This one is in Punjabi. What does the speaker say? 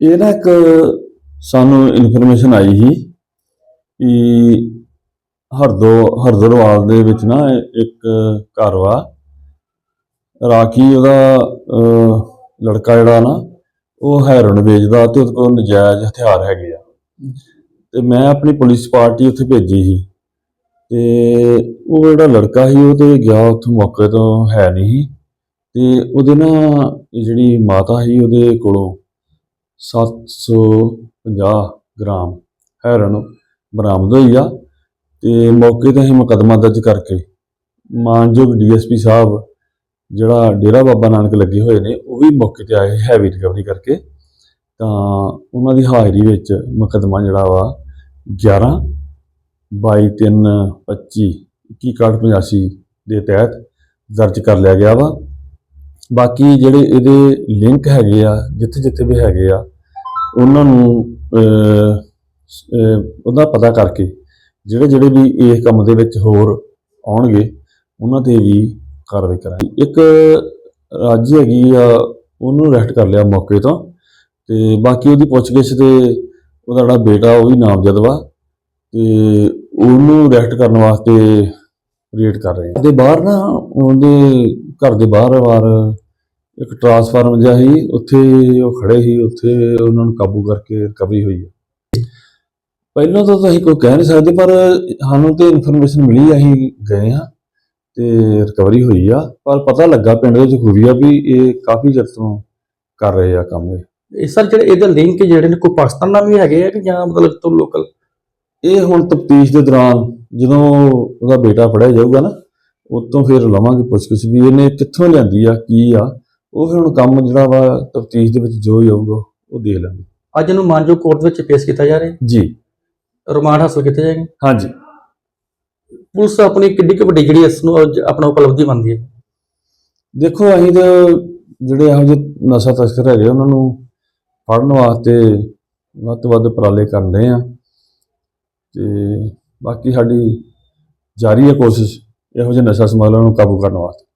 ਇਹ ਨਾ ਇੱਕ ਸਾਨੂੰ ਇਨਫੋਰਮੇਸ਼ਨ ਆਈ ਸੀ ਕਿ ਹਰਦੋ, ਹਰਦਰਵਾਲ ਦੇ ਵਿੱਚ ਨਾ ਇੱਕ ਘਰ ਵਾ। ਰਾਖੀ ਉਹਦਾ ਲੜਕਾ ਜਿਹੜਾ ਨਾ, ਉਹ ਹੈਰੋਨ ਵੇਚਦਾ ਤੇ ਉਹਦੇ ਕੋਲ ਨਜਾਇਜ਼ ਹਥਿਆਰ ਹੈਗੇ ਆ। ਤੇ ਮੈਂ ਆਪਣੀ ਪੁਲਿਸ ਪਾਰਟੀ ਉੱਥੇ ਭੇਜੀ ਸੀ। ਤੇ ਉਹ ਜਿਹੜਾ ਲੜਕਾ ਸੀ, ਉਹ ਤੇ ਗਿਆ ਉੱਥੋਂ ਮੌਕੇ ਤੋਂ ਹੈ ਨਹੀਂ ਸੀ। ਤੇ ਉਹਦੇ ਨਾ, ਜਿਹੜੀ ਮਾਤਾ ਸੀ, ਉਹਦੇ ਕੋਲੋਂ 750 ਗ੍ਰਾਮ ਹੈਰਨ ਬਰਾਮਦ ਹੋਈ ਆ ਤੇ ਮੌਕੇ ਤੇ ਅਸੀਂ ਮੁਕੱਦਮਾ ਦਰਜ ਕਰਕੇ ਮਾਨਯੋਗ ਡੀਐਸਪੀ ਸਾਹਿਬ, ਜਿਹੜਾ ਡੇਰਾ ਬਾਬਾ ਨਾਨਕ ਲੱਗੇ ਹੋਏ ਨੇ, ਉਹ ਵੀ ਮੌਕੇ ਤੇ ਆਏ ਹੈਵੀ ਰਿਕਵਰੀ ਕਰਕੇ। ਤਾਂ ਉਹਨਾਂ ਦੀ ਹਾਜ਼ਰੀ ਵਿੱਚ ਮੁਕੱਦਮਾ ਜਿਹੜਾ ਵਾ 11 22 3 25 21 85 ਦੇ ਤਹਿਤ ਦਰਜ ਕਰ ਲਿਆ ਗਿਆ ਵਾ। ਬਾਕੀ ਜਿਹੜੇ ਇਹਦੇ ਲਿੰਕ ਹੈਗੇ ਆ, ਜਿੱਥੇ ਜਿੱਥੇ ਵੀ ਹੈਗੇ ਆ, ਉਹਨਾਂ ਨੂੰ ਉਹਦਾ ਪਤਾ ਕਰਕੇ ਜਿਹੜੇ ਜਿਹੜੇ ਵੀ ਇਸ ਕੰਮ ਦੇ ਵਿੱਚ ਹੋਰ ਆਉਣਗੇ, ਉਹਨਾਂ ਤੇ ਵੀ ਕਾਰਵਾਈ ਕਰਾਂਗੇ। ਇੱਕ ਰਾਜੀ ਹੈਗੀ ਆ, ਉਹਨੂੰ ਅਰੈਸਟ ਕਰ ਲਿਆ ਮੌਕੇ ਤੋਂ ਤੇ ਬਾਕੀ ਉਹਦੀ ਪੁੱਛਗਿੱਛ ਤੇ ਉਹਦਾ ਜਿਹੜਾ ਬੇਟਾ ਉਹ ਵੀ ਨਾਮਜ਼ਦ ਵਾ ਤੇ ਉਹਨੂੰ ਅਰੈਸਟ ਕਰਨ ਵਾਸਤੇ ਰੇਡ ਕਰ ਰਹੇ ਆ। ਤੇ ਬਾਹਰ ਨਾ ਉਹਦੇ ਘਰ ਦੇ ਬਾਹਰ ਬਾਹਰ ਇੱਕ ਟਰਾਂਸਫਾਰਮ ਜਿਹਾ ਸੀ ਉੱਥੇ ਉਹ ਖੜੇ ਸੀ ਉੱਥੇ ਉਹਨਾਂ ਨੂੰ ਕਾਬੂ ਕਰਕੇ ਰਿਕਵਰੀ ਹੋਈ ਹੈ। ਪਹਿਲਾਂ ਤਾਂ ਅਸੀਂ ਕੋਈ ਕਹਿ ਨਹੀਂ ਸਕਦੇ ਪਰ ਸਾਨੂੰ ਤੇ ਇਨਫੋਰਮੇਸ਼ਨ ਮਿਲੀ ਅਸੀਂ ਗਏ ਹਾਂ ਤੇ ਰਿਕਵਰੀ ਹੋਈ ਆ। ਪਰ ਪਤਾ ਲੱਗਾ ਪਿੰਡ ਵਿੱਚ ਖੂਬੀਆ ਵੀ ਇਹ ਕਾਫੀ ਚਿਰ ਤੋਂ ਕਰ ਰਹੇ ਆ ਕੰਮ ਇਹ। ਇਹ ਸਰ ਜਿਹੜੇ ਇਹਦੇ ਲਿੰਕ ਜਿਹੜੇ ਨੇ ਕੋਈ ਪਾਕਿਸਤਾਨ ਨਾਲ ਵੀ ਹੈਗੇ ਆ ਕਿ ਜਾਂ ਮਤਲਬ ਤੋਂ ਲੋਕਲ ਇਹ ਹੁਣ ਤਫਤੀਸ਼ ਦੇ ਦੌਰਾਨ ਜਦੋਂ ਉਹਦਾ ਬੇਟਾ ਫੜਿਆ ਜਾਊਗਾ ਨਾ ਉਤੋਂ ਫਿਰ ਲਵਾਂਗੇ ਪੁੱਛਗਿੱਛ ਵੀ ਇਹਨੇ ਕਿੱਥੋਂ ਲਿਆਂਦੀ ਆ ਕੀ ਆ? ਉਹ ਫਿਰ ਹੁਣ ਕੰਮ ਜਿਹੜਾ ਵਾ ਤਫਤੀਸ਼ ਦੇ ਵਿੱਚ ਜੋ ਹੀ ਆਊਗਾ ਉਹ ਦੇਖ ਲਾਂਗੇ। ਅੱਜ ਇਹਨੂੰ ਮਾਨਜੋ ਕੋਰਟ ਵਿੱਚ ਪੇਸ਼ ਕੀਤਾ ਜਾ ਰਿਹਾ ਜੀ। ਰਿਮਾਂਡ ਹਾਸਲ ਕੀਤੇ ਜਾਏਗੇ? ਹਾਂਜੀ। ਪੁਲਿਸ ਆਪਣੀ ਕਿੱਡੀ ਕੁ ਵੱਡੀ ਜਿਹੜੀ ਇਸ ਨੂੰ ਆਪਣਾ ਉਪਲਬਧੀ ਮੰਨਦੀ ਹੈ? ਦੇਖੋ ਅਸੀਂ ਤਾਂ ਜਿਹੜੇ ਇਹੋ ਜਿਹੇ ਨਸ਼ਾ ਤਸਕਰ ਹੈਗੇ ਉਹਨਾਂ ਨੂੰ ਫੜਨ ਵਾਸਤੇ ਵੱਧ ਤੋਂ ਵੱਧ ਉਪਰਾਲੇ ਕਰਦੇ ਆ। ਤੇ ਬਾਕੀ ਸਾਡੀ ਜਾਰੀ ਹੈ ਕੋਸ਼ਿਸ਼। ਇਹੋ ਜਿਹੇ ਨਸ਼ਾ ਸਮਗਲਰਾਂ ਨੂੰ ਕਾਬੂ ਕਰਨ ਵਾਸਤੇ।